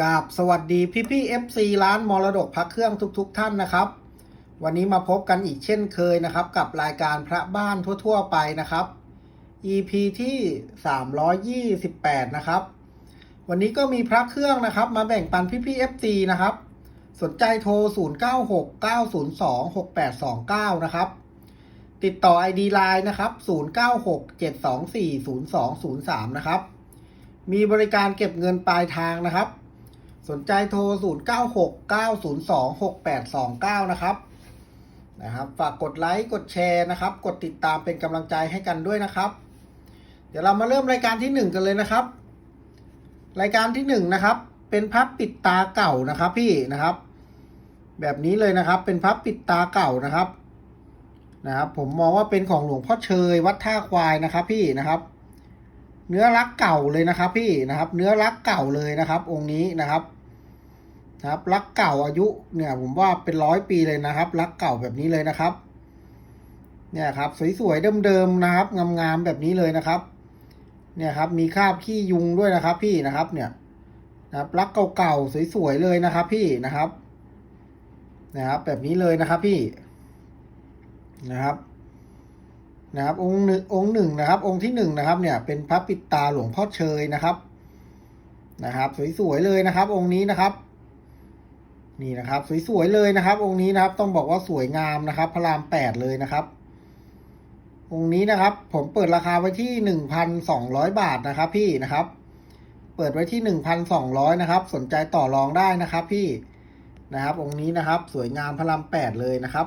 กาบสวัสดีพี่พี่ๆ FC ร้านมรดกพระเครื่องทุกๆทท่านนะครับ วันนี้มาพบกันอีกเช่นเคยนะครับ กับรายการพระบ้านทั่ว ๆ ไปนะครับ EP ที่ 328 นะครับ วันนี้ก็มีพระเครื่องนะครับ มาแบ่งปันพี่พี่ๆ FC นะครับ สนใจโทร 0969026829 นะครับ ติดต่อ ID Line นะครับ 0967240203 นะครับมีบริการเก็บเงินปลายทางนะครับ สนใจโทร 0969026829 นะครับนะครับ ฝากกดไลค์กดแชร์นะครับ กดติดตามเป็นกำลังใจให้กันด้วยนะครับ เดี๋ยวเรามาเริ่มรายการที่หนึ่งกันเลยนะครับ รายการที่หนึ่งนะครับ เป็นพับปิดตาเก่านะครับพี่นะครับ แบบนี้เลยนะครับ เป็นพับปิดตาเก่านะครับนะครับ ผมมองว่าเป็นของหลวงพ่อเชยวัดท่าควายนะครับ พี่นะครับ เนื้อรักเก่าเลยนะครับ พี่นะครับ เนื้อรักเก่าเลยนะครับ องค์นี้นะครับ นะครับรักเก่าอายุเนี่ยผมว่าเป็นร้อยปีเลยนะครับรักเก่าแบบนี้เลยนะครับ เนี่ยครับสวยๆเดิมๆนะครับงามๆแบบนี้เลยนะครับ เนี่ยครับมีคราบขี้ยุงด้วยนะครับพี่นะครับเนี่ยนะครับรักเก่าๆสวยๆเลยนะครับ พี่นะครับ นะครับ แบบนี้เลยนะครับพี่นะครับนะครับองค์หนึ่งองค์หนึ่งนะครับ องค์ที่หนึ่งนะครับ เนี่ยเป็นพระปิดตาหลวงพ่อเชยนะครับนะครับ สวยๆเลยนะครับ องค์นี้นะครับ นี่นะครับ สวยๆเลยนะครับ องค์นี้นะครับ ต้องบอกว่าสวยงามนะครับ พระรามแปดเลยนะครับ องค์นี้นะครับ ผมเปิดราคาไว้ที่หนึ่งพันสองร้อยบาทนะครับ พี่นะครับ เปิดไว้ที่หนึ่งพันสองร้อยนะครับ สนใจต่อรองได้นะครับ พี่นะครับ องค์นี้นะครับ สวยงามพระรามแปดเลยนะครับ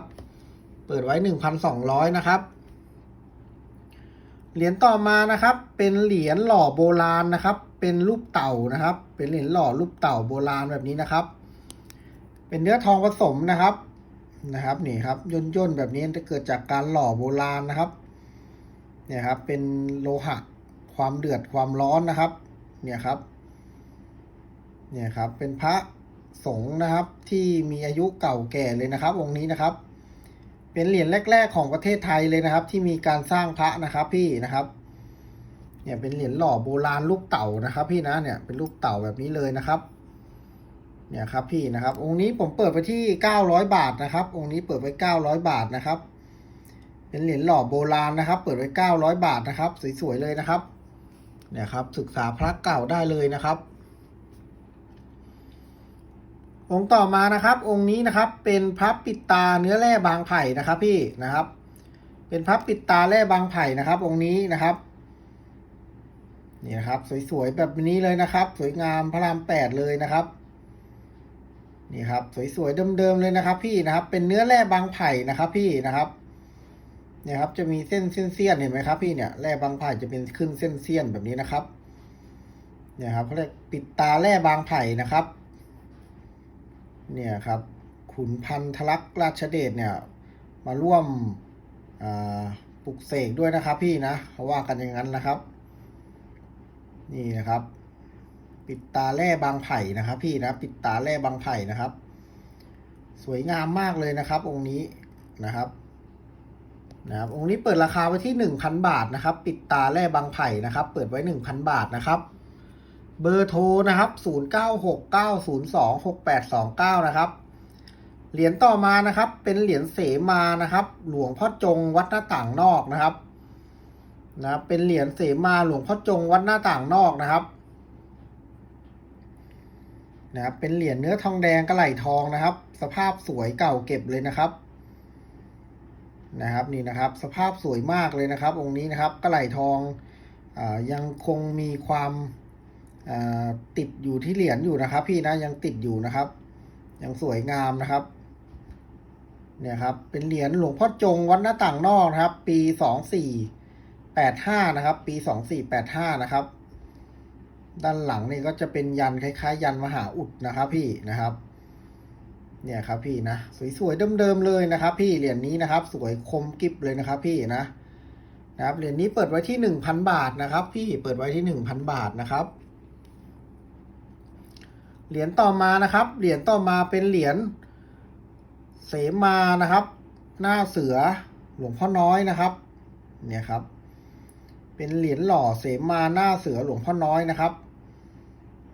เปิดไว้หนึ่งพันสองร้อยนะครับเหรียญต่อมานะครับ เป็นเหรียญหล่อโบราณนะครับ เป็นรูปเต่านะครับ เป็นเหรียญหล่อรูปเต่าโบราณแบบนี้นะครับ เป็นเนื้อทองผสมนะครับนะครับนี่ครับย่นย่นแบบนี้จะเกิดจากการหล่อโบราณนะครับเนี่ยครับเป็นโลหะความเดือดความร้อนนะครับ เนี่ยครับ เนี่ยครับเป็นพระสงฆ์นะครับที่มีอายุเก่าแก่เลยนะครับ องค์นี้นะครับ เป็นเหรียญแรก ๆ ของประเทศไทยเลยนะครับ ที่มีการสร้างพระนะครับพี่นะครับ เนี่ยเป็นเหรียญหล่อโบราณลูกเต่านะครับ พี่นะเนี่ยเป็นลูกเต่าแบบนี้เลยนะครับ เนี่ยครับพี่นะครับ องค์นี้ผมเปิดไปที่เก้าร้อยบาทนะครับ องค์นี้เปิดไว้เก้าร้อยบาทนะครับ เป็นเหรียญหล่อโบราณนะครับ เปิดไว้เก้าร้อยบาทนะครับ สวยๆเลยนะครับ เนี่ยครับ ศึกษาพระเก่าได้เลยนะครับ องค์ต่อมานะครับ องค์นี้นะครับ เป็นพระปิดตาเนื้อแร่บางไผ่นะครับ พี่นะครับ เป็นพระปิดตาแร่บางไผ่นะครับ องค์นี้นะครับนี่นะครับ สวยๆแบบนี้เลยนะครับ สวยงามพระรามแปดเลยนะครับ นี่ครับ สวยๆเดิมๆเลยนะครับ พี่นะครับ เป็นเนื้อแร่บางไผ่นะครับพี่นะครับเนี่ยครับ จะมีเส้นเสี้ยนเห็นไหมครับ พี่เนี่ยแร่บางไผ่จะเป็นขึ้นเส้นเสี้ยนแบบนี้นะครับ เนี่ยครับเขาเรียกปิดตาแร่บางไผ่นะครับ เนี่ยครับ ขุนพันธลักษณ์ราชเดชเนี่ย มาร่วมปลุกเสกด้วยนะครับ พี่นะเขาว่ากันอย่างนั้นนะครับ นี่นะครับ ปิดตาแร่บางไผ่นะครับ พี่นะปิดตาแร่บางไผ่นะครับ สวยงามมากเลยนะครับ องค์นี้นะครับนะครับองค์นี้เปิดราคาไว้ที่หนึ่งพันบาทนะครับ ปิดตาแร่บางไผ่นะครับ เปิดไว้หนึ่งพันบาทนะครับ เบอร์โทรนะครับศูนย์เก้าหกเก้าศูนย์สองหกแปดสองเก้านะครับ เหรียญต่อมานะครับ เป็นเหรียญเสมานะครับ หลวงพ่อจงวัดหน้าต่างนอกนะครับนะเป็นเหรียญเสมาหลวงพ่อจงวัดหน้าต่างนอกนะครับ นะครับ เป็นเหรียญเนื้อทองแดงกระไหลทองนะครับ สภาพสวยเก่าเก็บเลยนะครับนะครับนี่นะครับ สภาพสวยมากเลยนะครับ องค์นี้นะครับกระไหลทองอยังคงมีความติดอยู่ที่เหรียญอยู่นะครับ พี่นะยังติดอยู่นะครับ ยังสวยงามนะครับเนี่ยครับเป็นเหรียญหลวงพ่อจงวัดหน้าต่างนอกนะครับ ปีสองสี่แปดห้านะครับ ปีสองสี่แปดห้านะครับ ด้านหลังนี่ก็จะเป็นยันคล้ายๆ ยันมหาอุดนะครับพี่นะครับ เนี่ยครับพี่นะสวยๆเดิมๆเลยนะครับ พี่เหรียญนี้นะครับ สวยคมกิบเลยนะครับพี่นะนะครับเหรียญนี้เปิดไว้ที่หนึ่งพันบาทนะครับ พี่เปิดไว้ที่หนึ่งพันบาทนะครับเหรียญต่อมานะครับ เหรียญต่อมาเป็นเหรียญเสมานะครับ หน้าเสือหลวงพ่อน้อยนะครับ เนี่ยครับ เป็นเหรียญหล่อเสมาหน้าเสือหลวงพ่อน้อยนะครับ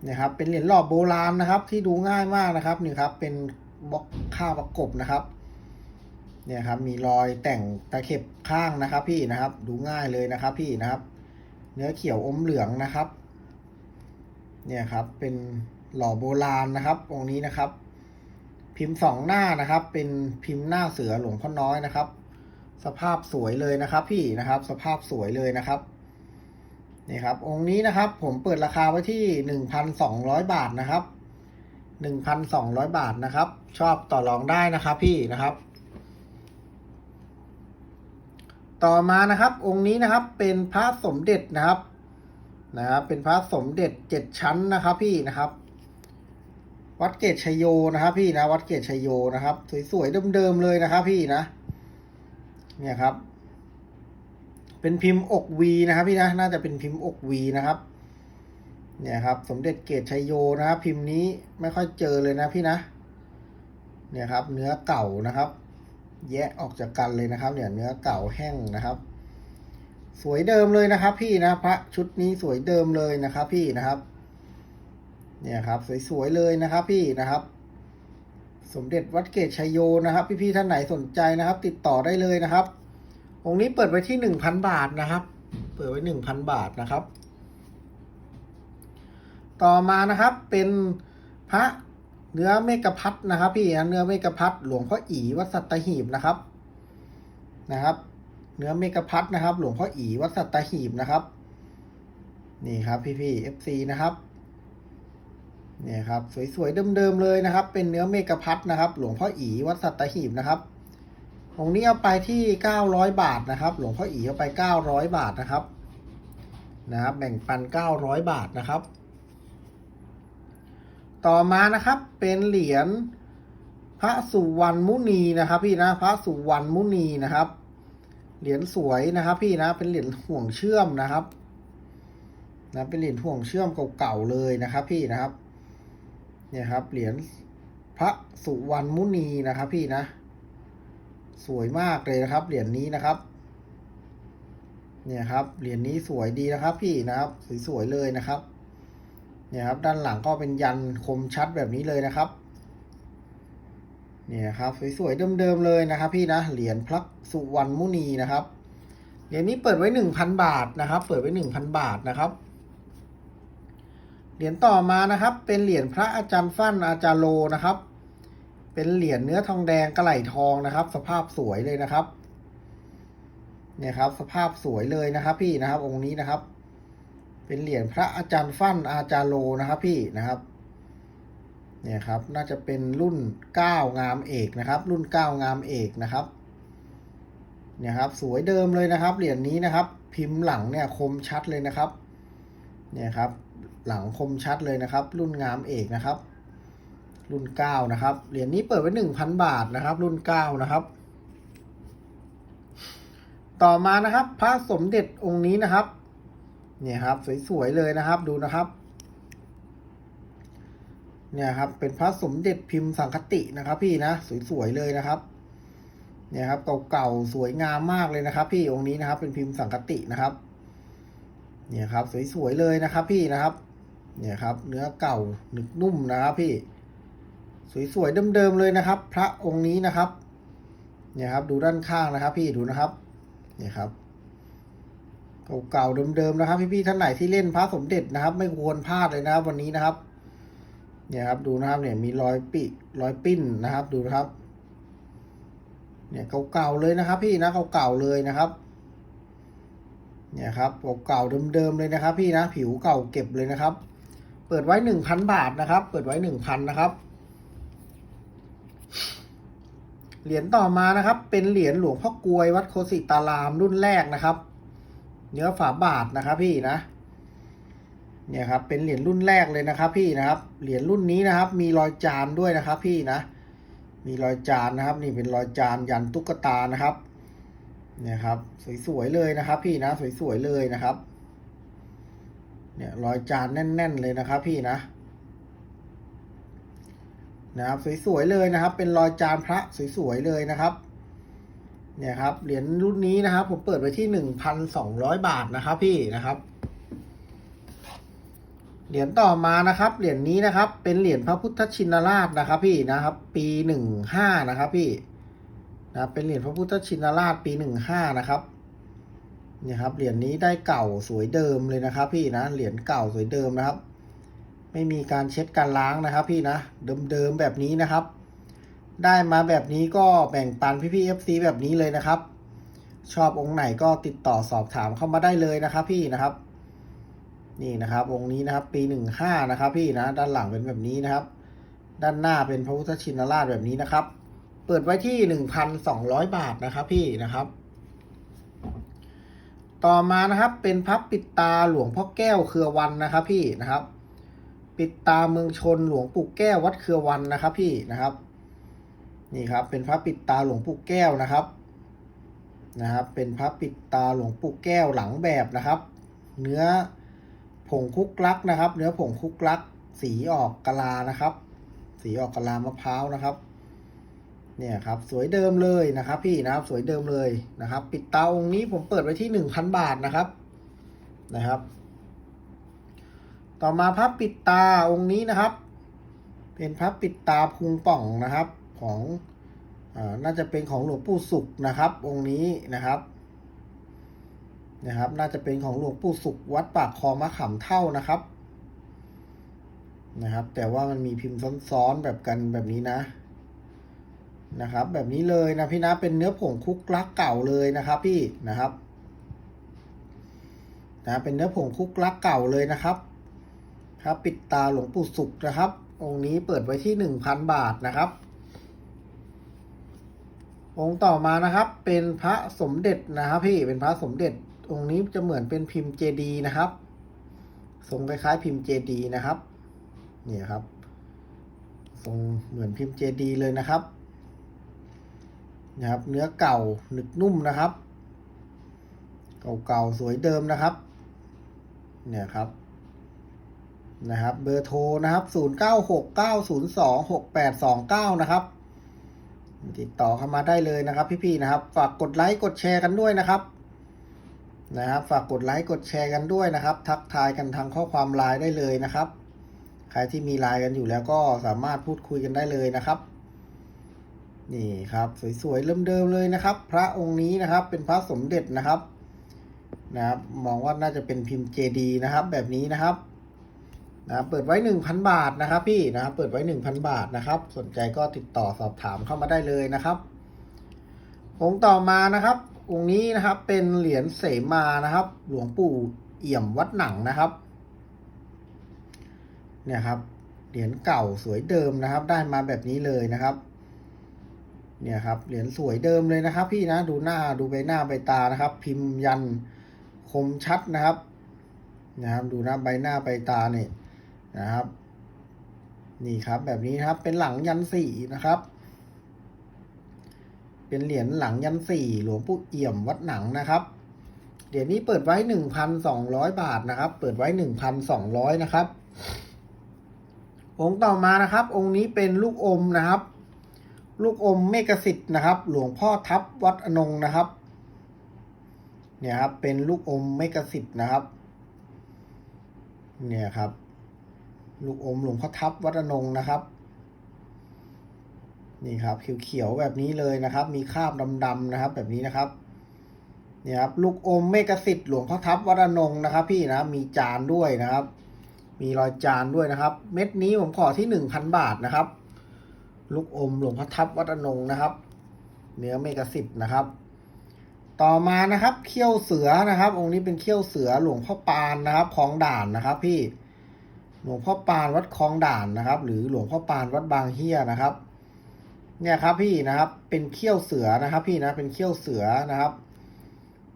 นี่ยครับเป็นเหรียญหล่อโบราณนะครับ ที่ดูง่ายมากนะครับนี่ครับเป็นบล็อกค่าวประกบนะครับเนี่ยครับมีรอยแต่งตะเข็บข้างนะครับ พี่นะครับ ดูง่ายเลยนะครับ พี่นะครับ เนื้อเขียวอมเหลืองนะครับ เนี่ยครับเป็นหล่อโบราณนะครับองค์นี้นะครับ พิมพ์สองหน้านะครับ เป็นพิมพ์หน้าเสือหลวงพ่อน้อยนะครับ สภาพสวยเลยนะครับ พี่นะครับ สภาพสวยเลยนะครับ นี่ครับองค์นี้นะครับผมเปิดราคาไว้ที่หนึ่งพันสองร้อยบาทนะครับหนึ่งพันสองร้อยบาทนะครับ ชอบต่อรองได้นะครับพี่นะครับ ต่อมานะครับ องค์นี้นะครับเป็นพระสมเด็จนะครับนะครับเป็นพระสมเด็จเจ็ดชั้นนะครับพี่นะครับ วัดเกตชยโยนะครับ พี่นะ วัดเกตชยโยนะครับ สวยๆเดิมๆเลยนะครับ พี่นะ เนี่ยครับ เป็นพิมพ์อกวีนะครับพี่นะน่าจะเป็นพิมพ์อกวีนะครับเนี่ยครับ สมเด็จเกตชัยโยนะครับพิมพ์นี้ไม่ค่อยเจอเลยนะพี่นะ เนี่ยครับ เนื้อเก่านะครับ แยะออกจากกันเลยนะครับ เนี่ยเนื้อเก่าแห้งนะครับ สวยเดิมเลยนะครับ พี่นะพระชุดนี้สวยเดิมเลยนะครับ พี่นะครับ เนี่ยครับ สวยๆเลยนะครับ พี่นะครับ สมเด็จวัดเกตชัยโยนะครับ พี่ๆท่านไหนสนใจนะครับ ติดต่อได้เลยนะครับ องค์นี้เปิดไว้ที่หนึ่งพันบาทนะครับ เปิดไว้หนึ่งพันบาทนะครับ ต่อมานะครับเป็นพระเนื้อเมกะพัดนะครับ พี่นะเนื้อเมกะพัดหลวงพ่ออีวัดสัตหีบนะครับนะครับ เนื้อเมกะพัดนะครับ หลวงพ่ออีวัดสัตหีบนะครับ นี่ครับพี่ๆ FC นะครับเนี่ยครับ สวยๆเดิมๆเลยนะครับ เป็นเนื้อเมกะพัดนะครับ หลวงพ่ออีวัดสัตหีบนะครับ องค์นี้เอาไปที่เก้าร้อยบาทนะครับ หลวงพ่ออีเอาไปเก้าร้อยบาทนะครับ นะครับ แบ่งปันเก้าร้อยบาทนะครับ ต่อมานะครับเป็นเหรียญพระสุวรรณมุนีนะครับ พี่นะพระสุวรรณมุนีนะครับ เหรียญสวยนะครับ พี่นะเป็นเหรียญห่วงเชื่อมนะครับนะเป็นเหรียญห่วงเชื่อมเก่าๆเลยนะครับ พี่นะครับ เนี่ยครับเหรียญพระสุวรรณมุนีนะครับ พี่นะ สวยมากเลยนะครับ เหรียญนี้นะครับ เนี่ยครับ เหรียญนี้สวยดีนะครับ พี่นะครับ สวยๆเลยนะครับ เนี่ยครับ ด้านหลังก็เป็นยันคมชัดแบบนี้เลยนะครับ เนี่ยครับ สวยๆเดิมๆเลยนะครับ พี่นะ เหรียญพระสุวรรณมุนีนะครับ เหรียญนี้เปิดไว้หนึ่งพันบาทนะครับ เปิดไว้หนึ่งพันบาทนะครับเหรียญต่อมานะครับ เป็นเหรียญพระอาจารย์ฟั่นอาจารย์โลนะครับ เป็นเหรียญเนื้อทองแดงกระไหลทองนะครับ สภาพสวยเลยนะครับ เนี่ยครับ สภาพสวยเลยนะครับ พี่นะครับ องค์นี้นะครับ เป็นเหรียญพระอาจารย์ฟั่นอาจารย์โลนะครับ พี่นะครับ เนี่ยครับ น่าจะเป็นรุ่นเก้างามเอกนะครับ รุ่นเก้างามเอกนะครับ เนี่ยครับ สวยเดิมเลยนะครับ เหรียญนี้นะครับ พิมพ์หลังเนี่ยคมชัดเลยนะครับ เนี่ยครับ หลังคมชัดเลยนะครับ รุ่นงามเอกนะครับ รุ่นเก้านะครับ เหรียญนี้เปิดไว้หนึ่งพันบาทนะครับ รุ่นเก้านะครับ ต่อมานะครับ พระสมเด็จองค์นี้นะครับ เนี่ยครับ สวยๆเลยนะครับ ดูนะครับ เนี่ยครับ เป็นพระสมเด็จพิมพ์สังคตินะครับ พี่นะ สวยๆเลยนะครับ เนี่ยครับ เก่าๆ สวยงามมากเลยนะครับ พี่องค์นี้นะครับ เป็นพิมพ์สังคตินะครับ เนี่ยครับ สวยๆเลยนะครับ พี่นะครับ เนี่ยครับ เนื้อเก่าหนึกนุ่มนะครับ พี่ สวยๆเดิมๆเลยนะครับ พระองค์นี้นะครับ เนี่ยครับ ดูด้านข้างนะครับ พี่ดูนะครับ เนี่ยครับเก่าๆเดิมๆนะครับ พี่ๆท่านไหนที่เล่นพระสมเด็จนะครับ ไม่ควรพลาดเลยนะครับ วันนี้นะครับ เนี่ยครับดูนะครับเนี่ยมีรอยปิรอยปิ้นนะครับ ดูนะครับ เนี่ยเก่าๆเลยนะครับ พี่นะเก่าๆเลยนะครับ เนี่ยครับเก่าๆเดิมๆเลยนะครับ พี่นะ ผิวเก่าเก็บเลยนะครับ เปิดไว้หนึ่งพันบาทนะครับ เปิดไว้หนึ่งพันนะครับ เหรียญต่อมานะครับ เป็นเหรียญหลวงพ่อกลวยวัดโคสิตารามรุ่นแรกนะครับ เนื้อฝาบาทนะครับพี่นะ เนี่ยครับ เป็นเหรียญรุ่นแรกเลยนะครับ พี่นะครับ เหรียญรุ่นนี้นะครับ มีรอยจานด้วยนะครับ พี่นะ มีรอยจานนะครับ นี่เป็นรอยจานยันตุ๊กตานะครับ เนี่ยครับ สวยๆเลยนะครับ พี่นะ สวยๆเลยนะครับ เนี่ยรอยจานแน่น ๆ เลยนะครับ พี่นะ นะครับสวยๆเลยนะครับ เป็นรอยจานพระสวยๆเลยนะครับ เนี่ยครับเหรียญรุ่นนี้นะครับ ผมเปิดไว้ที่หนึ่งพันสองร้อยบาทนะครับพี่นะครับเหรียญต่อมานะครับ เหรียญนี้นะครับ เป็นเหรียญพระพุทธชินราชนะครับ พี่นะครับ ปีหนึ่งห้านะครับ พี่นะเป็นเหรียญพระพุทธชินราชปีหนึ่งห้านะครับเนี่ยครับเหรียญนี้ได้เก่าสวยเดิมเลยนะครับ พี่นะเหรียญเก่าสวยเดิมนะครับ ไม่มีการเช็ดการล้างนะครับ พี่นะเดิมๆแบบนี้นะครับ ได้มาแบบนี้ก็แบ่งปันพี่ๆ FC แบบนี้เลยนะครับ ชอบองค์ไหนก็ติดต่อสอบถามเข้ามาได้เลยนะครับ พี่นะครับ นี่นะครับ องค์นี้นะครับ ปีหนึ่งห้านะครับ พี่นะด้านหลังเป็นแบบนี้นะครับ ด้านหน้าเป็นพระพุทธชินราชแบบนี้นะครับ เปิดไว้ที่หนึ่งพันสองร้อยบาทนะครับ พี่นะครับต่อมานะครับเป็นพับปิดตาหลวงพ่อแก้วเครือวันนะครับพี่นะครับ ปิดตาเมืองชนหลวงปู่แก้ววัดเครือวันนะครับ พี่นะครับ นี่ครับ เป็นพระปิดตาหลวงปู่แก้วนะครับนะครับ เป็นพระปิดตาหลวงปู่แก้วหลังแบบนะครับ เนื้อผงคุกลักนะครับ เนื้อผงคุกลัก สีออกกะลานะครับ สีออกกะลามะพร้าวนะครับ เนี่ยครับ สวยเดิมเลยนะครับ พี่นะครับ สวยเดิมเลยนะครับ ปิดตาองค์นี้ผมเปิดไว้ที่หนึ่งพันบาทนะครับนะครับ ต่อมาพับปิดตาองค์นี้นะครับ เป็นพับปิดตาพุงป่องนะครับของอน่าจะเป็นของหลวงปู่สุขนะครับ องค์นี้นะครับนะครับ น่าจะเป็นของหลวงปู่สุขวัดปากคลองมะขามเท่านะครับนะครับ แต่ว่ามันมีพิมพ์ซ้อนๆแบบกันแบบนี้นะนะครับ แบบนี้เลยนะพี่นะเป็นเนื้อผงคุกลักเก่าเลยนะครับพี่นะครับนะเป็นเนื้อผงคุกลักเก่าเลยนะครับ ครับ ปิดตาหลวงปู่สุขนะครับ องค์นี้เปิดไว้ที่หนึ่งพันบาทนะครับ องค์ต่อมานะครับ เป็นพระสมเด็จนะครับ พี่เป็นพระสมเด็จ องค์นี้จะเหมือนเป็นพิมพ์เจดีนะครับทรงคล้ายๆพิมพ์เจดีนะครับเนี่ยครับทรงเหมือนพิมพ์เจดีเลยนะครับนะครับ เนื้อเก่าหนึกนุ่มนะครับ เก่าๆสวยเดิมนะครับ เนี่ยครับ นะครับ เบอร์โทรนะครับ 0969026829 นะครับ ติดต่อเข้ามาได้เลยนะครับ พี่ๆนะครับ ฝากกดไลค์กดแชร์กันด้วยนะครับ นะครับ ฝากกดไลค์กดแชร์กันด้วยนะครับ ทักทายกันทางข้อความไลน์ได้เลยนะครับ ใครที่มีไลน์กันอยู่แล้วก็สามารถพูดคุยกันได้เลยนะครับนี่ครับสวยๆเริ่มๆเลยนะครับ พระองค์นี้นะครับเป็นพระสมเด็จนะครับนะครับ มองว่าน่าจะเป็นพิมพ์เจดีนะครับ แบบนี้นะครับ นะเปิดไว้หนึ่งพันบาทนะครับ พี่นะครับเปิดไว้หนึ่งพันบาทนะครับ สนใจก็ติดต่อสอบถามเข้ามาได้เลยนะครับองค์ต่อมานะครับองค์นี้นะครับเป็นเหรียญเสมานะครับ หลวงปู่เอี่ยมวัดหนังนะครับ เนี่ยครับเหรียญเก่าสวยเดิมนะครับ ได้มาแบบนี้เลยนะครับ เนี่ยครับเหรียญสวยเดิมเลยนะครับ พี่นะดูหน้าดูใบหน้าใบตานะครับ พิมพ์ยันคมชัดนะครับ นะครับ ดูหน้าใบหน้าใบตาเนี่ย นะครับ นี่ครับแบบนี้ครับเป็นหลังยันสี่นะครับ เป็นเหรียญหลังยันสี่หลวงปู่เอี่ยมวัดหนังนะครับเหรียญนี้เปิดไว้หนึ่งพันสองร้อยบาทนะครับ เปิดไว้หนึ่งพันสองร้อยนะครับ องค์ต่อมานะครับ องค์นี้เป็นลูกอมนะครับ ลูกอมเมกสิทธิ์นะครับ หลวงพ่อทับวัดอนงนะครับ เนี่ยครับเป็นลูกอมเมกสิทธิ์นะครับ เนี่ยครับ ลูกอมหลวงพ่อทับวัดนงนะครับ นี่ครับเขียวๆแบบนี้เลยนะครับ มีคราบดำๆนะครับ แบบนี้นะครับนี่ครับลูกอมเมกสิทธิ์หลวงพ่อทับวัดนงนะครับ พี่นะมีจานด้วยนะครับ มีรอยจานด้วยนะครับ เม็ดนี้ผมขอที่หนึ่งพันบาทนะครับ ลูกอมหลวงพ่อทับวัดนงนะครับ เนื้อเมกสิทธิ์นะครับ ต่อมานะครับเขี้ยวเสือนะครับ องค์นี้เป็นเขี้ยวเสือหลวงพ่อปานนะครับคลองด่านนะครับ พี่ หลวงพ่อปานวัดคลองด่านนะครับ หรือหลวงพ่อปานวัดบางเฮียนะครับ เนี่ยครับพี่นะครับ เป็นเขี้ยวเสือนะครับ พี่นะเป็นเขี้ยวเสือนะครับ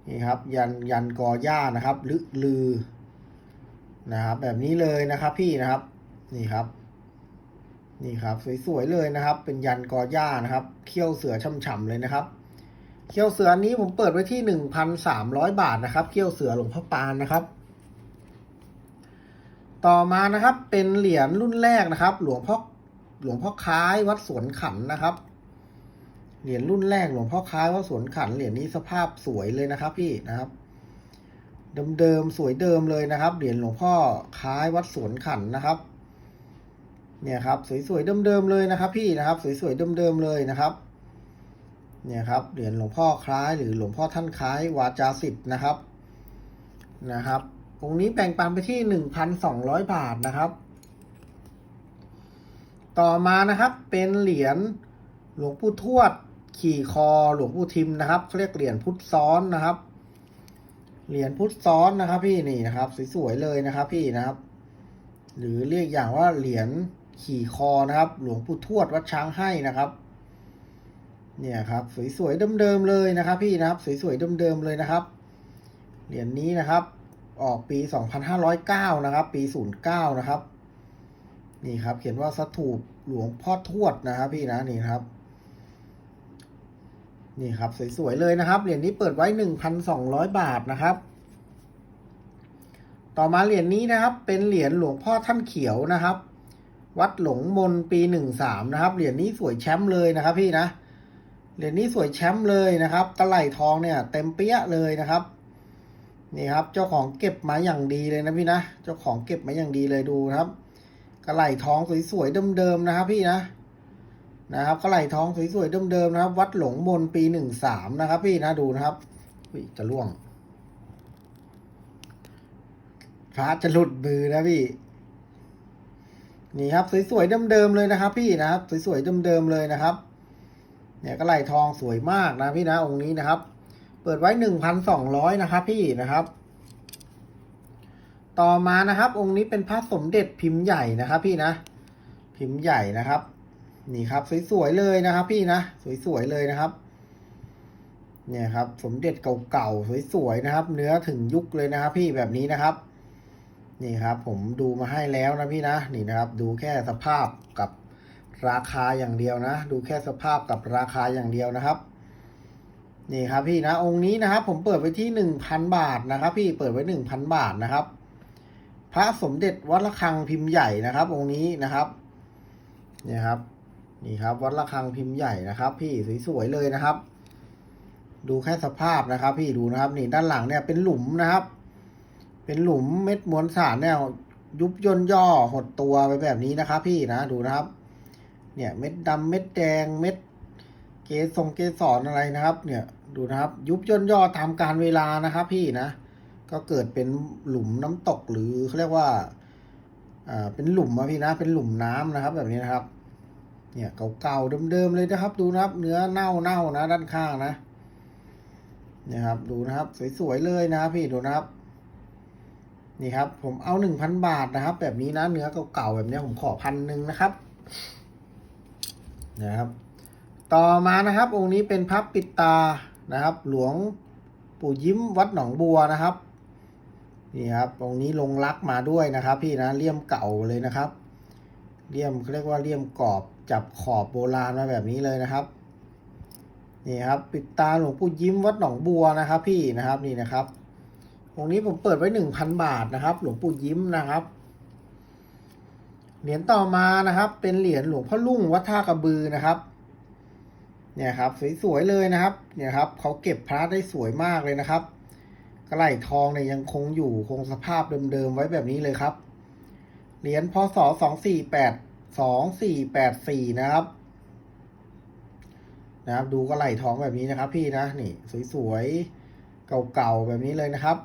นี่ครับ ยันยันกอหญ้านะครับลึลือนะครับ แบบนี้เลยนะครับ พี่นะครับ นี่ครับ นี่ครับ สวยๆเลยนะครับ เป็นยันกอหญ้านะครับเขี้ยวเสือช่ำๆเลยนะครับเขี้ยวเสือนี้ผมเปิดไว้ที่หนึ่งพันสามร้อยบาทนะครับเขี้ยวเสือหลวงพ่อปานนะครับ ต่อมานะครับเป็นเหรียญรุ่นแรกนะครับ หลวงพ่อหลวงพ่อคล้ายวัดสวนขันนะครับ เหรียญรุ่นแรกหลวงพ่อคล้ายวัดสวนขันเหรียญนี้สภาพสวยเลยนะครับพี่นะครับ เดิมๆสวยเดิมเลยนะครับ เหรียญหลวงพ่อคล้ายวัดสวนขันนะครับ เนี่ยครับ สวยๆเดิมๆเลยนะครับ พี่นะครับ สวยๆเดิมๆเลยนะครับเนี่ยครับเหรียญหลวงพ่อคล้ายหรือหลวงพ่อท่านคล้ายวาจาสิทธิ์นะครับนะครับ องค์นี้แบ่งปันไปที่หนึ่งพันสองร้อยบาทนะครับ ต่อมานะครับเป็นเหรียญหลวงปู่ทวด ขี่คอหลวงปู่ทิมนะครับเขาเรียกเหรียญพุทธซ้อนนะครับ เหรียญพุทธซ้อนนะครับพี่นี่นะครับสวยๆเลยนะครับพี่นะครับ หรือเรียกอย่างว่าเหรียญขี่คอนะครับ หลวงปู่ทวดวัดช้างให้นะครับเนี่ยครับสวยๆเดิมๆเลยนะครับ พี่นะครับ สวยๆเดิมๆเลยนะครับ เหรียญนี้นะครับ ออกปี 2509 นะครับ ปี 09 นะครับ นี่ครับ เขียนว่าสถูปหลวงพ่อทวดนะครับ พี่นะนี่ครับ นี่ครับ สวยๆเลยนะครับเหรียญนี้เปิดไว้ 1,200 บาทนะครับ ต่อมาเหรียญนี้นะครับ เป็นเหรียญหลวงพ่อท่านเขียวนะครับ วัดหลงมนปี 13 นะครับเหรียญนี้สวยแชมป์เลยนะครับ พี่นะเหรียญนี้สวยแชมป์เลยนะครับกระไหลทองเนี่ย เต็มเปี้ยเลยนะครับ นี่ครับ เจ้าของเก็บมาอย่างดีเลยนะพี่นะ เจ้าของเก็บมาอย่างดีเลยดูครับ กระไหล่ทองสวยๆเดิมๆนะครับ พี่นะ นะครับ กระไหล่ทองสวยๆเดิมๆนะครับ วัดหลงมนปีหนึ่งสามนะครับ พี่นะดูนะครับอุ้ยจะล่วงพระจะหลุดมือนะพี่นี่ครับสวยๆเดิมๆเลยนะครับ พี่นะครับสวยๆเดิมๆเลยนะครับ เนี่ยกระไหล่ทองสวยมากนะพี่นะองค์นี้นะครับ เปิดไว้หนึ่งพันสองร้อยนะครับพี่นะครับ ต่อมานะครับ องค์นี้เป็นพระสมเด็จพิมพ์ใหญ่นะครับพี่นะ พิมพ์ใหญ่นะครับ นี่ครับ สวยๆเลยนะครับ พี่นะ สวยๆเลยนะครับ เนี่ยครับ สมเด็จเก่าๆสวยๆนะครับ เนื้อถึงยุคเลยนะครับ พี่แบบนี้นะครับนี่ครับผมดูมาให้แล้วนะพี่นะนี่นะครับ ดูแค่สภาพกับราคาอย่างเดียวนะ ดูแค่สภาพกับราคาอย่างเดียวนะครับ นี่ครับพี่นะองค์นี้นะครับ ผมเปิดไว้ที่หนึ่งพันบาทนะครับ พี่เปิดไว้หนึ่งพันบาทนะครับ พระสมเด็จวัดระฆังพิมพ์ใหญ่นะครับ องค์นี้นะครับเนี่ยครับ นี่ครับ วัดระฆังพิมพ์ใหญ่นะครับ พี่สวยๆเลยนะครับ ดูแค่สภาพนะครับ พี่ดูนะครับ นี่ด้านหลังเนี่ยเป็นหลุมนะครับ เป็นหลุมเม็ดมวลสารเนี่ยยุบย่นย่อหดตัวไปแบบนี้นะครับ พี่นะดูนะครับ เนี่ยเม็ดดำเม็ดแดงเม็ด เกสงเกสรอะไรนะครับ เนี่ยดูนะครับ ยุบย่นย่อตามการเวลานะครับ พี่นะ ก็เกิดเป็นหลุมน้ำตกหรือเขาเรียกว่าอ่าเป็นหลุมอะพี่นะ เป็นหลุมน้ำนะครับ แบบนี้นะครับ เนี่ยเก่าๆเดิมๆเลยนะครับ ดูนะครับ เนื้อเน่าเน่านะด้านข้างนะเนี่ยครับ ดูนะครับ สวยๆเลยนะพี่ดูนะครับนี่ครับผมเอาหนึ่งพันบาทนะครับ แบบนี้นะเนื้อเก่าๆแบบนี้ผมขอพันหนึ่งนะครับนะครับ ต่อมานะครับองค์นี้เป็นพระปิดตานะครับ หลวงปู่ยิ้มวัดหนองบัวนะครับนี่ครับองค์นี้ลงรักมาด้วยนะครับ พี่นะเลี่ยมเก่าเลยนะครับเลี่ยมเขาเรียกว่าเลี่ยมกรอบจับขอบโบราณมาแบบนี้เลยนะครับนี่ครับปิดตาหลวงปู่ยิ้มวัดหนองบัวนะครับ พี่นะครับนี่นะครับองค์นี้ผมเปิดไว้หนึ่งพันบาทนะครับ หลวงปู่ยิ้มนะครับเหรียญต่อมานะครับ เป็นเหรียญหลวงพ่อลุ่งวัดท่ากระบือนะครับ เนี่ยครับสวยๆเลยนะครับ เนี่ยครับเขาเก็บพระได้สวยมากเลยนะครับกระไหล่ทองเนี่ยยังคงอยู่คงสภาพเดิมๆไว้แบบนี้เลยครับ เหรียญพศสองสี่แปดสองสี่แปดสี่นะครับ นะครับ ดูกระไหล่ทองแบบนี้นะครับ พี่นะนี่สวยๆเก่าๆแบบนี้เลยนะครับ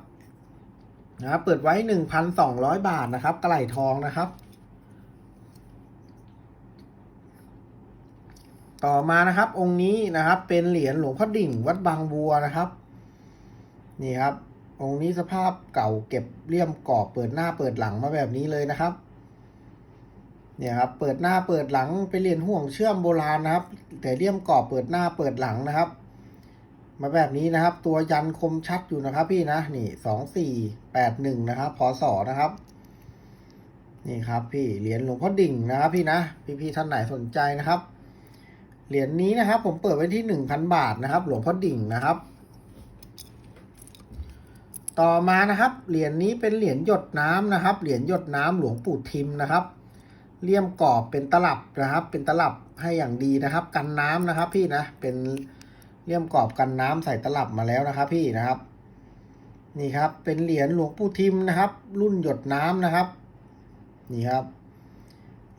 นะครับเปิดไว้หนึ่งพันสองร้อยบาทนะครับกระไหล่ทองนะครับ ต่อมานะครับ องค์นี้นะครับ เป็นเหรียญหลวงพ่อดิ่ง วัดบางบัวนะครับ นี่ครับ องค์นี้สภาพเก่าเก็บเลี่ยมกรอบเปิดหน้าเปิดหลังมาแบบนี้เลยนะครับ เนี่ยครับ เปิดหน้าเปิดหลังเป็นเหรียญห่วงเชื่อมโบราณนะครับ แต่เลี่ยมกรอบเปิดหน้าเปิดหลังนะครับ มาแบบนี้นะครับ ตัวยันคมชัดอยู่นะครับ พี่นะนี่สองสี่แปดหนึ่งนะครับพศนะครับนี่ครับพี่เหรียญหลวงพ่อดิ่งนะครับพี่นะ พี่ๆท่านไหนสนใจนะครับ เหรียญนี้นะครับ ผมเปิดไว้ที่หนึ่งพันบาทนะครับ หลวงพ่อดิ่งนะครับ ต่อมานะครับ เหรียญนี้เป็นเหรียญหยดน้ำนะครับ เหรียญหยดน้ำหลวงปู่ทิมนะครับเลี่ยมกรอบเป็นตลับนะครับ เป็นตลับให้อย่างดีนะครับ กันน้ำนะครับ พี่นะเป็นเลี่ยมกรอบกันน้ำใส่ตลับมาแล้วนะครับ พี่นะครับ นี่ครับ เป็นเหรียญหลวงปู่ทิมนะครับ รุ่นหยดน้ำนะครับ นี่ครับ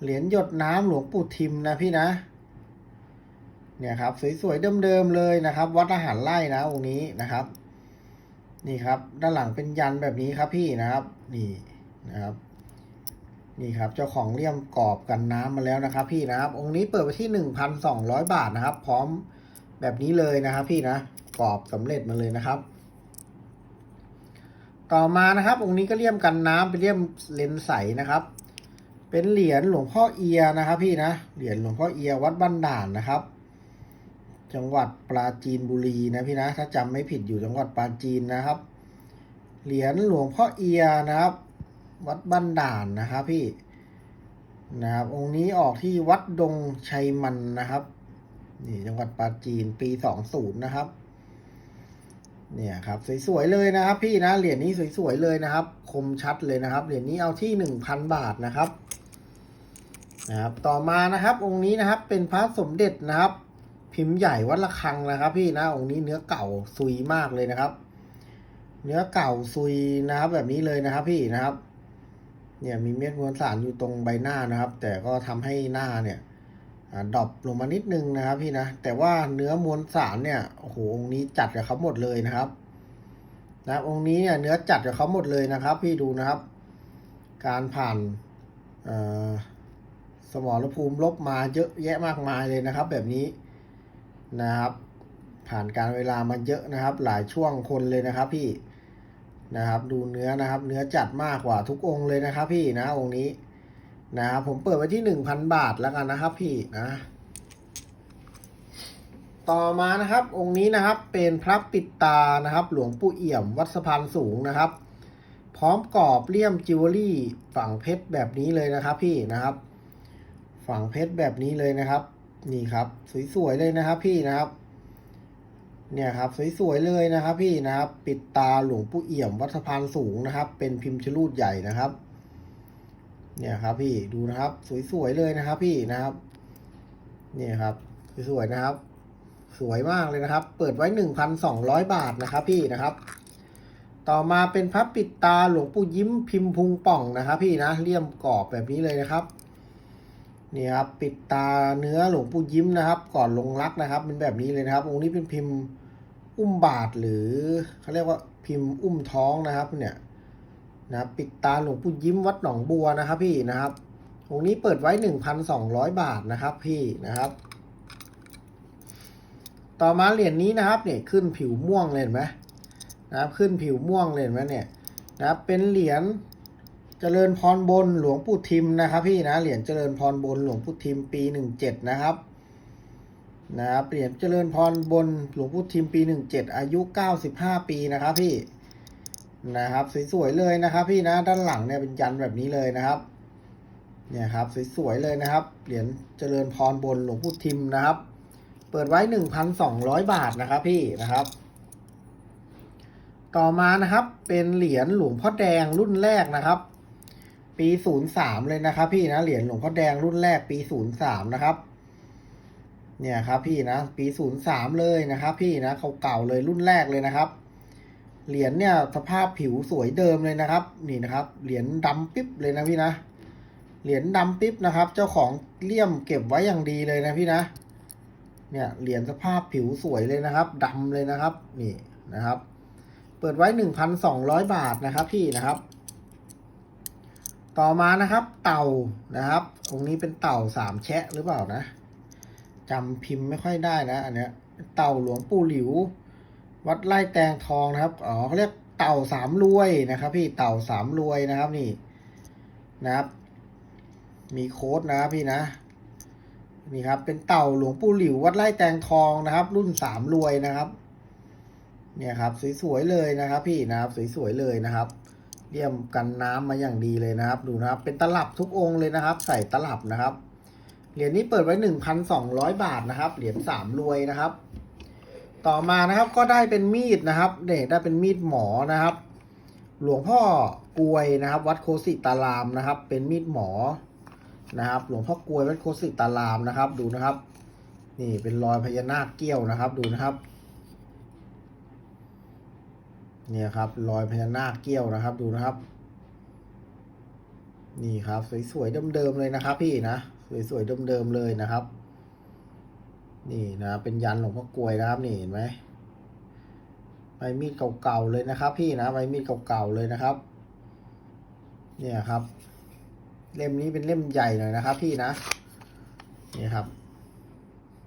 เหรียญหยดน้ำหลวงปู่ทิมนะพี่นะ เนี่ยครับสวยๆเดิมๆเลยนะครับ วัดอาหารไร่นะองค์นี้นะครับ นี่ครับ ด้านหลังเป็นยันแบบนี้ครับพี่นะครับ นี่นะครับ นี่ครับเจ้าของเลี่ยมกรอบกันน้ำมาแล้วนะครับ พี่นะครับ องค์นี้เปิดไปที่หนึ่งพันสองร้อยบาทนะครับ พร้อมแบบนี้เลยนะครับ พี่นะกรอบสำเร็จมาเลยนะครับ ต่อมานะครับ องค์นี้ก็เลี่ยมกันน้ำเป็นเลี่ยมเลนส์ใสนะครับ เป็นเหรียญหลวงพ่อเอียนะครับ พี่นะเหรียญหลวงพ่อเอียวัดบ้านด่านนะครับ จังหวัดปราจีนบุรีนะพี่นะถ้าจำไม่ผิดอยู่จังหวัดปราจีนนะครับ เหรียญหลวงพ่อเอียนะครับ วัดบ้านด่านนะครับพี่นะครับองค์นี้ออกที่วัดดงชัยมันนะครับนี่จังหวัดปราจีนปีสองศูนย์นะครับ เนี่ยครับสวยๆเลยนะครับพี่นะเหรียญนี้สวยๆเลยนะครับ คมชัดเลยนะครับ เหรียญนี้เอาที่หนึ่งพันบาทนะครับนะครับ ต่อมานะครับ องค์นี้นะครับเป็นพระสมเด็จนะครับ พิมพ์ใหญ่วัดระฆังนะครับ พี่นะองค์นี้เนื้อเก่าซุยมากเลยนะครับ เนื้อเก่าซุยนะครับ แบบนี้เลยนะครับ พี่นะครับ เนี่ยมีเม็ดมวลสารอยู่ตรงใบหน้านะครับ แต่ก็ทำให้หน้าเนี่ยดรอปลงมานิดนึงนะครับ พี่นะแต่ว่าเนื้อมวลสารเนี่ยโอ้โหองค์นี้จัดกับเขาหมดเลยนะครับนะบองค์นี้เนี่ยเนื้อจัดกับเขาหมดเลยนะครับ พี่ดูนะครับ การผ่านเอ่อสมรภูมิลบมาเยอะแยะมากมายเลยนะครับ แบบนี้ นะครับ ผ่านการเวลามาเยอะนะครับ หลายช่วงคนเลยนะครับพี่นะครับ ดูเนื้อนะครับ เนื้อจัดมากกว่าทุกองค์เลยนะครับพี่นะองค์นี้นะครับผมเปิดไว้ที่หนึ่งพันบาทแล้วกันนะครับพี่นะ ต่อมานะครับ องค์นี้นะครับเป็นพระปิดตานะครับ หลวงปู่เอี่ยมวัดสะพานสูงนะครับ พร้อมกรอบเลี่ยมจิวเวลรี่ฝั่งเพชรแบบนี้เลยนะครับพี่นะครับ ฝั่งเพชรแบบนี้เลยนะครับ นี่ครับ สวยๆเลยนะครับพี่นะครับ เนี่ยครับ สวยๆเลยนะครับ พี่นะครับ ปิดตาหลวงปู่เอี่ยมวัดสะพานสูงนะครับ เป็นพิมพ์ชลูดใหญ่นะครับ เนี่ยครับ พี่ดูนะครับ สวยๆเลยนะครับ พี่นะครับ เนี่ยครับสวยๆนะครับ สวยมากเลยนะครับ เปิดไว้หนึ่งพันสองร้อยบาทนะครับ พี่นะครับต่อมาเป็นพระปิดตาหลวงปู่ยิ้มพิมพ์พุงป่องนะครับ พี่นะเลี่ยมกรอบแบบนี้เลยนะครับ นี่ครับปิดตาเนื้อหลวงปู่ยิ้มนะครับ ก่อนลงรักนะครับ เป็นแบบนี้เลยนะครับองค์นี้เป็นพิมพ์อุ้มบาทหรือเขาเรียกว่าพิมพ์อุ้มท้องนะครับเนี่ยนะครับปิดตาหลวงปู่ยิ้มวัดหนองบัวนะครับพี่นะครับองค์นี้เปิดไว้หนึ่งพันสองร้อยบาทนะครับพี่นะครับ ต่อมาเหรียญนี้นะครับเนี่ยขึ้นผิวม่วงเลยเห็นไหมนะครับขึ้นผิวม่วงเลยเห็นไหมเนี่ยนะครับเป็นเหรียญ เจริญพรบนหลวงปู่ทิมนะครับ พี่นะเหรียญเจริญพรบนหลวงปู่ทิมปีหนึ่งเจ็ดนะครับนะครับเหรียญเจริญพรบนหลวงปู่ทิมปีหนึ่งเจ็ดอายุเก้าสิบห้าปีนะครับ พี่นะครับสวยๆเลยนะครับ พี่นะด้านหลังเนี่ยเป็นยันแบบนี้เลยนะครับ เนี่ยครับสวยๆเลยนะครับเหรียญเจริญพรบนหลวงพุททิมนะครับ เปิดไว้หนึ่งพันสองร้อยบาทนะครับ พี่นะครับต่อมานะครับเป็นเหรียญหลวงพ่อแดงรุ่นแรกนะครับ ปีศูนย์สามเลยนะครับ พี่นะเหรียญหลวงพ่อแดงรุ่นแรกปีศูนย์สามนะครับ เนี่ยครับ พี่นะปีศูนย์สามเลยนะครับ พี่นะเขาเก่าเลยรุ่นแรกเลยนะครับ เหรียญเนี่ยสภาพผิวสวยเดิมเลยนะครับ นี่นะครับ เหรียญดำปิ๊บเลยนะพี่นะ เหรียญดำปิ๊บนะครับ เจ้าของเลี่ยมเก็บไว้อย่างดีเลยนะพี่นะ เนี่ยเหรียญสภาพผิวสวยเลยนะครับดำเลยนะครับ นี่นะครับ เปิดไว้หนึ่งพันสองร้อยบาทนะครับ พี่นะครับ ต่อมานะครับ เต่านะครับ ตรงนี้เป็นเต่าสามแชะหรือเปล่านะจำพิมพ์ไม่ค่อยได้นะ อันเนี้ย เต่าหลวงปู่หลิว วัดไร่แตงทองนะครับอ๋อเขาเรียกเต่าสามรวยนะครับ พี่เต่าสามรวยนะครับนี่นะครับ มีโค้ดนะครับพี่นะนี่ครับ เป็นเต่าหลวงปู่หลิว วัดไร่แตงทองนะครับ รุ่นสามรวยนะครับ เนี่ยครับ สวยๆเลยนะครับ พี่นะครับ สวยๆเลยนะครับ เลี่ยมกันน้ำมาอย่างดีเลยนะครับ ดูนะครับ เป็นตลับทุกองค์เลยนะครับ ใส่ตลับนะครับ เหรียญนี้เปิดไว้หนึ่งพันสองร้อยบาทนะครับ เหรียญสามรวยนะครับ ต่อมานะครับก็ได้เป็นมีดนะครับเด็กได้เป็นมีดหมอนะครับ หลวงพ่อกลวยนะครับ วัดโคสิตารามนะครับ เป็นมีดหมอนะครับ หลวงพ่อกลวยวัดโคสิตารามนะครับ ดูนะครับ นี่เป็นรอยพญานาคเกี้ยวนะครับ ดูนะครับ เนี่ยครับรอยพญานาคเกี้ยวนะครับดูนะครับ นี่ครับ สวยๆเดิมๆเลยนะครับ พี่นะสวยๆเดิมๆเลยนะครับ นี่นะเป็นยันหลวงพ่อกลวยนะครับ นี่เห็นไหมใบมีดเก่าๆเลยนะครับ พี่นะใบมีดเก่าๆเลยนะครับ เนี่ยครับ เล่มนี้เป็นเล่มใหญ่หน่อยนะครับ พี่นะนี่ครับ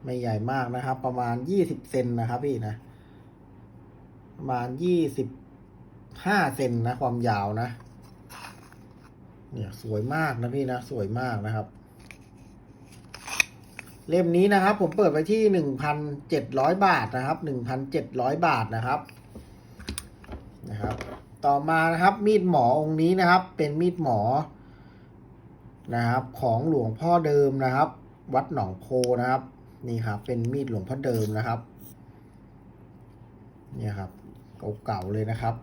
ไม่ใหญ่มากนะครับ ประมาณยี่สิบเซนนะครับ พี่นะ ประมาณยี่สิบห้าเซนนะ ความยาวนะ เนี่ยสวยมากนะพี่นะ สวยมากนะครับ เล่มนี้นะครับ ผมเปิดไปที่หนึ่งพันเจ็ดร้อยบาทนะครับหนึ่งพันเจ็ดร้อยบาทนะครับนะครับ ต่อมานะครับ มีดหมอองค์นี้นะครับ เป็นมีดหมอนะครับ ของหลวงพ่อเดิมนะครับ วัดหนองโพนะครับ นี่ครับ เป็นมีดหลวงพ่อเดิมนะครับ เนี่ยครับเก่าๆเลยนะครับ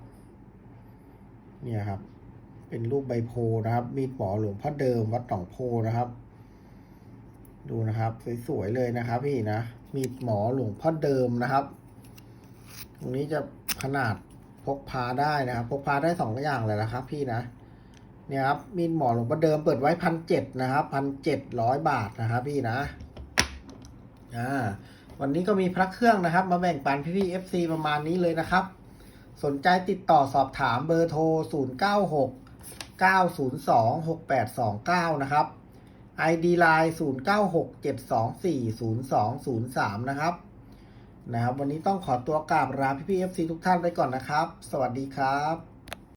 เนี่ยครับ เป็นรูปใบโพนะครับ มีดหมอหลวงพ่อเดิมวัดหนองโพนะครับ ดูนะครับสวยๆเลยนะครับพี่นะ มีดหมอหลวงพ่อเดิมนะครับ ตรงนี้จะขนาดพกพาได้นะครับ พกพาได้สองอย่างเลยนะครับ พี่นะ เนี่ยครับ มีดหมอหลวงพ่อเดิมเปิดไว้พันเจ็ดนะครับพันเจ็ดร้อยบาทนะครับ พี่นะ อ่า วันนี้ก็มีพระเครื่องนะครับ มาแบ่งปันพี่ๆ FC ประมาณนี้เลยนะครับ สนใจติดต่อสอบถามเบอร์โทร 096 902 6829 นะครับ ID Line 096 724 0203 นะครับ นะครับ วันนี้ต้องขอตัวกราบลาพี่ๆ FC ทุกท่านไปก่อนนะครับ สวัสดีครับ